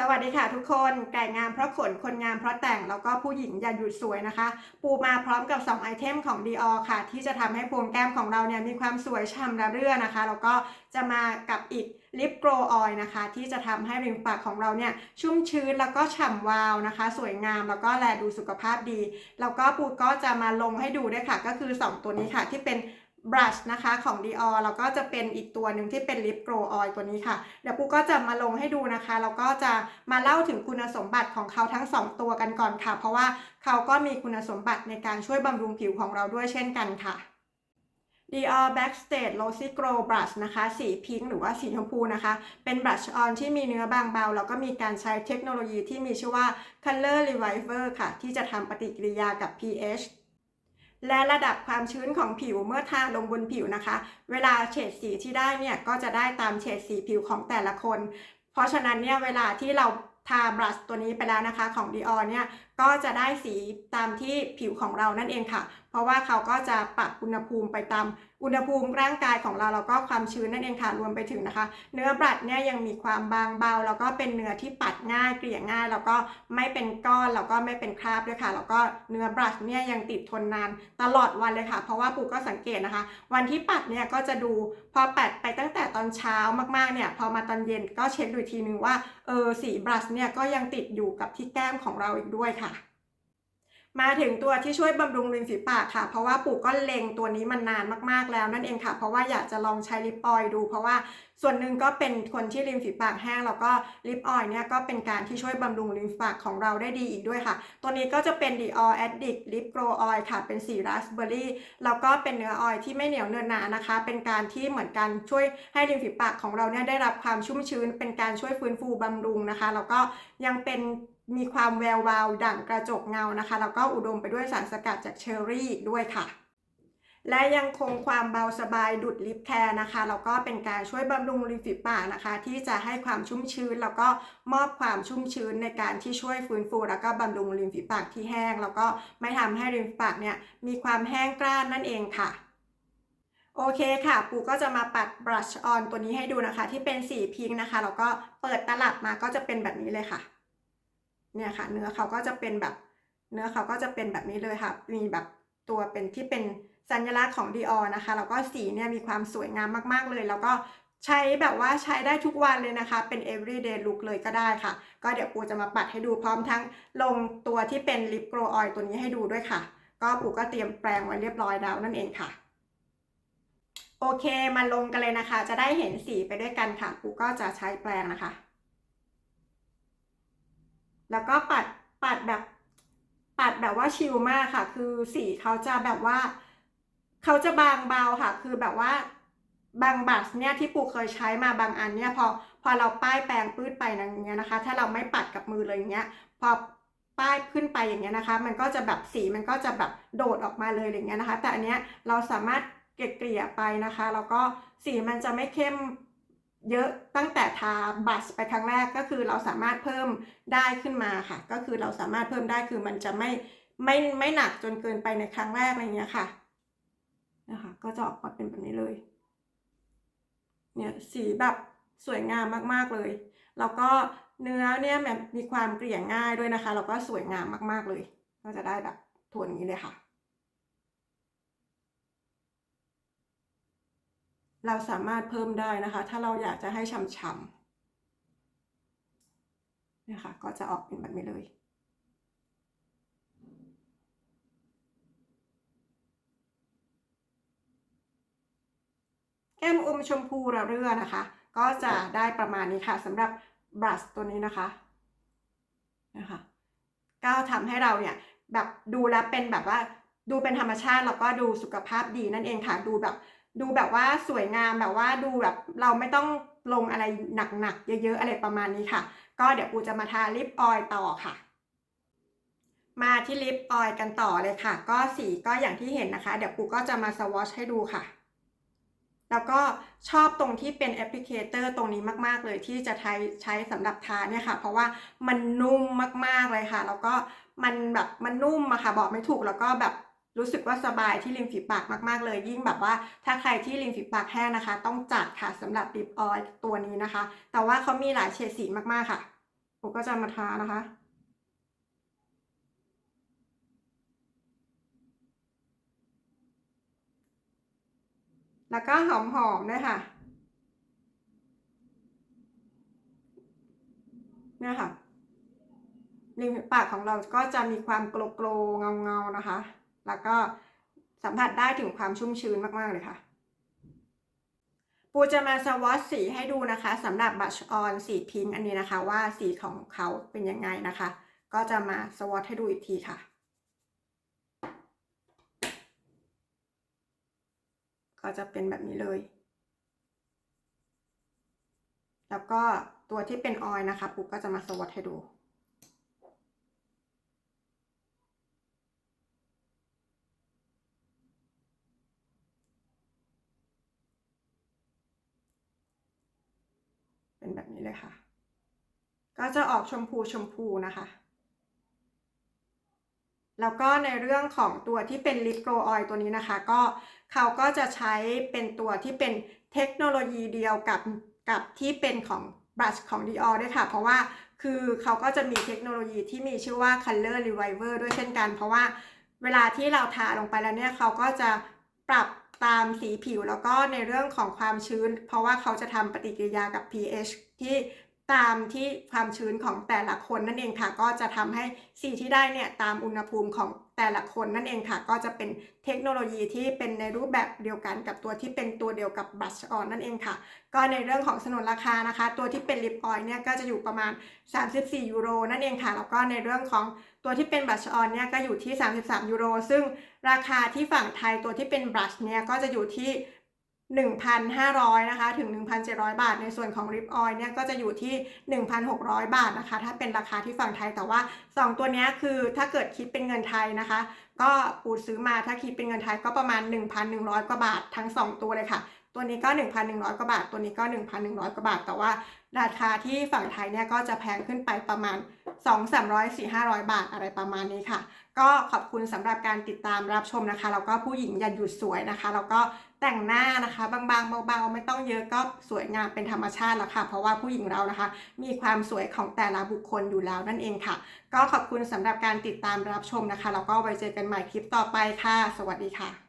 สวัสดีค่ะทุกคนไก่งามเพราะขนคนงามเพราะแต่งแล้วก็ผู้หญิงอย่าหยุดสวยนะคะ ปูมาพร้อมกับ 2 ไอเทมของ Dior ค่ะ ที่จะทำให้พรงแก้มของเราเนี่ยมีความสวยฉ่ำระเรื่อนะคะ แล้วก็จะมากับอีกลิปโกลออยนะคะ ที่จะทำให้ริมปากของเราเนี่ยชุ่มชื้นแล้วก็ฉ่ำวาวนะคะ สวยงามแล้วก็แลดูสุขภาพดี แล้วก็ปูก็จะมาลงให้ดูด้วยค่ะ ก็คือ 2 ตัวนี้ค่ะที่เป็น บรัชนะคะของ Dior แล้วก็จะเป็นอีกตัวหนึ่งที่เป็นลิปโกลออยตัวนี้ค่ะ เดี๋ยวปูก็จะมาลงให้ดูนะคะ แล้วก็จะมาเล่าถึงคุณสมบัติของเขาทั้ง 2 ตัวกันก่อนค่ะ เพราะว่าเขาก็มีคุณสมบัติในการช่วยบำรุงผิวของเราด้วยเช่นกันค่ะ Dior Backstage Rosy Glow Brush นะคะ สีพิงค์หรือว่าสีชมพูนะคะ เป็นบรัชออนที่มีเนื้อบางเบา แล้วก็มีการใช้เทคโนโลยีที่มีชื่อว่า Color Reviver ค่ะ ที่จะทำปฏิกิริยากับ pH และระดับความชื้นของผิวเมื่อทาลงบนผิวนะคะ เวลาเฉดสีที่ได้เนี่ยก็จะได้ตามเฉดสีผิวของแต่ละคน เพราะฉะนั้นเนี่ยเวลาที่เราทาบรัชตัวนี้ไปแล้วนะคะของ Dior เนี่ย ก็จะได้สีตามที่ผิวของเรานั่นเองค่ะ เพราะว่าเขาก็จะปรับอุณหภูมิไปตามอุณหภูมิร่างกายของเราแล้วก็ความชื้นนั่นเองค่ะรวมไปถึงนะคะ เนื้อบรัชเนี่ยยังมีความบางเบา แล้วก็เป็นเนื้อที่ปัดง่ายเกลี่ยง่าย แล้วก็ไม่เป็นก้อนแล้วก็ไม่เป็นคราบด้วยค่ะ แล้วก็เนื้อบรัชเนี่ยยังติดทนนานตลอดวันเลยค่ะ เพราะว่าปูก็สังเกตนะคะ วันที่ปัดเนี่ยก็จะดูพอปัดไปตั้งแต่ตอนเช้ามากๆเนี่ยพอมาตอนเย็นก็เช็คดูทีนึงว่าเออสีบรัชเนี่ยก็ยังติดอยู่กับที่แก้มของเราอีกด้วยค่ะ มาถึงตัวที่ช่วยบำรุงริมฝีปากค่ะ เพราะว่าปู่ก็เล็งตัวนี้มานานมากๆแล้วนั่นเองค่ะ เพราะว่าอยากจะลองใช้ลิปออยล์ดู เพราะว่าส่วนหนึ่งก็เป็นคนที่ริมฝีปากแห้งแล้วก็ลิปออยล์เนี่ยก็เป็นการที่ช่วยบำรุงริมฝีปากของเราได้ดีอีกด้วยค่ะ ตัวนี้ก็จะเป็น Dior Addict Lip Glow Oil ค่ะ เป็นสีราสเบอร์รี่แล้วก็เป็นเนื้อออยล์ที่ไม่เหนียวเนินหนานะคะ เป็นการที่เหมือนกันช่วยให้ริมฝีปากของเราเนี่ยได้รับความชุ่มชื้น เป็นการช่วยฟื้นฟูบำรุงนะคะ แล้วก็ยังเป็น มีความแวววาวดั่งกระจกเงานะคะ แล้วก็อุดมไปด้วยสารสกัดจากเชอร์รี่ด้วยค่ะ และยังคงความเบาสบายดุดลิปแคร์นะคะ แล้วก็เป็นการช่วยบำรุงริมฝีปากนะคะ ที่จะให้ความชุ่มชื้น แล้วก็มอบความชุ่มชื้นในการที่ช่วยฟื้นฟู แล้วก็บำรุงริมฝีปากที่แห้ง แล้วก็ไม่ทำให้ริมฝีปากเนี่ยมีความแห้งกร้านนั่นเองค่ะโอเคค่ะ ปูก็จะมาปัดบรัชออนตัวนี้ให้ดูนะคะ ที่เป็นสีพิงค์นะคะ แล้วก็เปิดตลับมาก็จะเป็นแบบนี้เลยค่ะ เนี่ยค่ะ เนื้อเขาก็จะเป็นแบบ เนื้อเขาก็จะเป็นแบบนี้เลยค่ะ มีแบบตัวเป็นที่เป็นสัญลักษณ์ของ Dior นะคะ แล้วก็สีเนี่ยมีความสวยงามมากๆเลย แล้วก็ใช้แบบว่าใช้ได้ทุกวันเลยนะคะ เป็น everyday look เลยก็ได้ค่ะ ก็เดี๋ยวปูจะมาปัดให้ดูพร้อมทั้งลงตัวที่เป็น lip glow oil ตัวนี้ให้ดูด้วยค่ะ ก็ปูก็เตรียมแปรงไว้เรียบร้อยแล้วนั่นเองค่ะ โอเคมาลงกันเลยนะคะ จะได้เห็นสีไปด้วยกันค่ะ ปูก็จะใช้แปรงนะคะ แล้วก็ปัดปัดแบบปัดแบบว่าชิลมากค่ะ คือสีเขาจะแบบว่าเขาจะบางเบาค่ะ คือแบบว่าบางบัสเนี่ยที่ปูเคยใช้มาบางอันเนี่ยพอพอเราป้ายแปรงปื้ดไปอย่างเงี้ยนะคะ ถ้าเราไม่ปัดกับมือเลยอย่างเงี้ยพอป้ายขึ้นไปอย่างเงี้ยนะคะ มันก็จะแบบสีมันก็จะแบบโดดออกมาเลยอย่างเงี้ยนะคะ แต่อันเนี้ยเราสามารถเกลี่ยไปนะคะแล้วก็สีมันจะไม่เข้ม เยอะตั้งแต่ทาบัสไปครั้งแรกก็คือเราสามารถเพิ่มได้ขึ้นมาค่ะ ก็คือเราสามารถเพิ่มได้คือมันจะไม่ไม่ไม่หนักจนเกินไปในครั้งแรกอะไรเงี้ยค่ะนะคะก็จะออกมาเป็นแบบนี้เลยเนี่ยสีแบบสวยงามมากๆเลย แล้วก็เนื้อเนี่ยแบบมีความเกลี่ยง่ายด้วยนะคะ แล้วก็สวยงามมากๆเลย ก็จะได้แบบโทนนี้เลยค่ะ เราสามารถเพิ่มได้นะคะ ถ้าเราอยากจะให้ฉ่ำๆนี่ยค่ะก็จะออกเป็นแบบนี้เลยแก้มอมชมพูระเรื่อนะคะ ก็จะได้ประมาณนี้ค่ะสำหรับบรัชตัวนี้นะคะนะคะก็ทำให้เราเนี่ยแบบดูแล้วเป็นแบบว่าดูเป็นธรรมชาติแล้วก็ดูสุขภาพดีนั่นเองค่ะดูแบบ ดูแบบว่าสวยงามแบบว่าดูแบบเราไม่ต้องลงอะไรหนักๆเยอะๆอะไรประมาณนี้ค่ะ ก็เดี๋ยวปูจะมาทาลิปออยล์ต่อค่ะ มาที่ลิปออยล์กันต่อเลยค่ะ ก็สีก็อย่างที่เห็นนะคะ เดี๋ยวปูก็จะมาสวอชให้ดูค่ะ แล้วก็ชอบตรงที่เป็นแอปพลิเคเตอร์ตรงนี้มากๆ เลยที่จะใช้ใช้สำหรับทาเนี่ยค่ะ เพราะว่ามันนุ่มมากๆเลยค่ะ แล้วก็มันแบบมันนุ่มอะค่ะ บอกไม่ถูกแล้วก็แบบ รู้สึกว่าสบายที่ริมฝีปากมากๆเลย ยิ่งแบบว่าถ้าใครที่ริมฝีปากแห้งนะคะ ต้องจัดค่ะสำหรับลิปออยตัวนี้นะคะ แต่ว่าเขามีหลายเฉดสีมากๆค่ะปูก็จะมาทานะคะแล้วก็หอมๆด้วยค่ะ เนี่ยค่ะริมฝีปากของเราก็จะมีความโกลโกลเงาเงาๆนะคะ แล้วก็สัมผัสได้ถึงความชุ่มชื้นมาก ๆ เลยค่ะ ปูจะมาสวอตสีให้ดูนะคะสำหรับบัชออนสีพิงอันนี้นะคะ ว่าสีของเขาเป็นยังไงนะคะ ก็จะมาสวอตให้ดูอีกทีค่ะ ก็จะเป็นแบบนี้เลย แล้วก็ตัวที่เป็นออยนะคะปุ๊กก็จะมาสวอตให้ดู เป็นแบบนี้เลยค่ะ ก็จะออกชมพูชมพูนะคะ แล้วก็ในเรื่องของตัวที่เป็นลิปโกลออยตัวนี้นะคะ ก็เขาก็จะใช้เป็นตัวที่เป็นเทคโนโลยีเดียวกับกับที่เป็นของบรัชของ Dior ด้วยค่ะ เพราะว่าคือเขาก็จะมีเทคโนโลยีที่มีชื่อว่า Color Reviver ด้วยเช่นกัน เพราะว่าเวลาที่เราทาลงไปแล้วเนี่ยเขาก็จะปรับ ตามสีผิวแล้วก็ในเรื่องของความชื้น เพราะว่าเขาจะทำปฏิกิริยากับ pH ที่ตามที่ความชื้นของแต่ละคนนั่นเองค่ะ ก็จะทำให้สีที่ได้เนี่ยตามอุณหภูมิของ แต่ละคนนั่นเองค่ะ ก็จะเป็นเทคโนโลยีที่เป็นในรูปแบบเดียวกันกับตัวที่เป็นตัวเดียวกับบัชออนนั่นเองค่ะ ก็ในเรื่องของสนนราคานะคะ ตัวที่เป็นลิปออยเนี่ยก็จะอยู่ประมาณ 34 ยูโรนั่นเองค่ะ แล้วก็ในเรื่องของตัวที่เป็นบัชออนเนี่ยก็อยู่ที่ 33 ยูโร ซึ่งราคาที่ฝั่งไทยตัวที่เป็นบัชเนี่ยก็จะอยู่ที่ 1,500นะคะถึง 1,700 บาท ในส่วนของริปออยเนี่ยก็จะอยู่ที่ 1,600 บาทนะคะ ถ้าเป็นราคาที่ฝั่งไทยแต่ว่า 2 ตัวนี้คือถ้าเกิดคิดเป็นเงินไทยนะคะ ก็ปูซื้อมาถ้าคิดเป็นเงินไทยก็ประมาณ 1,100 กว่าบาททั้ง 2 ตัวเลยค่ะ ตัวนี้ก็ 1,100 กว่าบาท ตัวนี้ก็ 1,100 กว่าบาท แต่ว่าราคาที่ฝั่งไทยเนี่ยก็จะแพงขึ้นไปประมาณ 2 300 4 500 บาทอะไรประมาณนี้ค่ะ ก็ขอบคุณสำหรับการติดตามรับชมนะคะ แล้วก็ผู้หญิงอย่าหยุดสวยนะคะ แล้วก็แต่งหน้านะคะบางๆเบาๆไม่ต้องเยอะก็สวยงามเป็นธรรมชาติแล้วค่ะ เพราะว่าผู้หญิงเรานะคะ มีความสวยของแต่ละบุคคลอยู่แล้วนั่นเองค่ะ ก็ขอบคุณสำหรับการติดตามรับชมนะคะ แล้วก็ไว้เจอกันใหม่คลิปต่อไปค่ะ สวัสดีค่ะ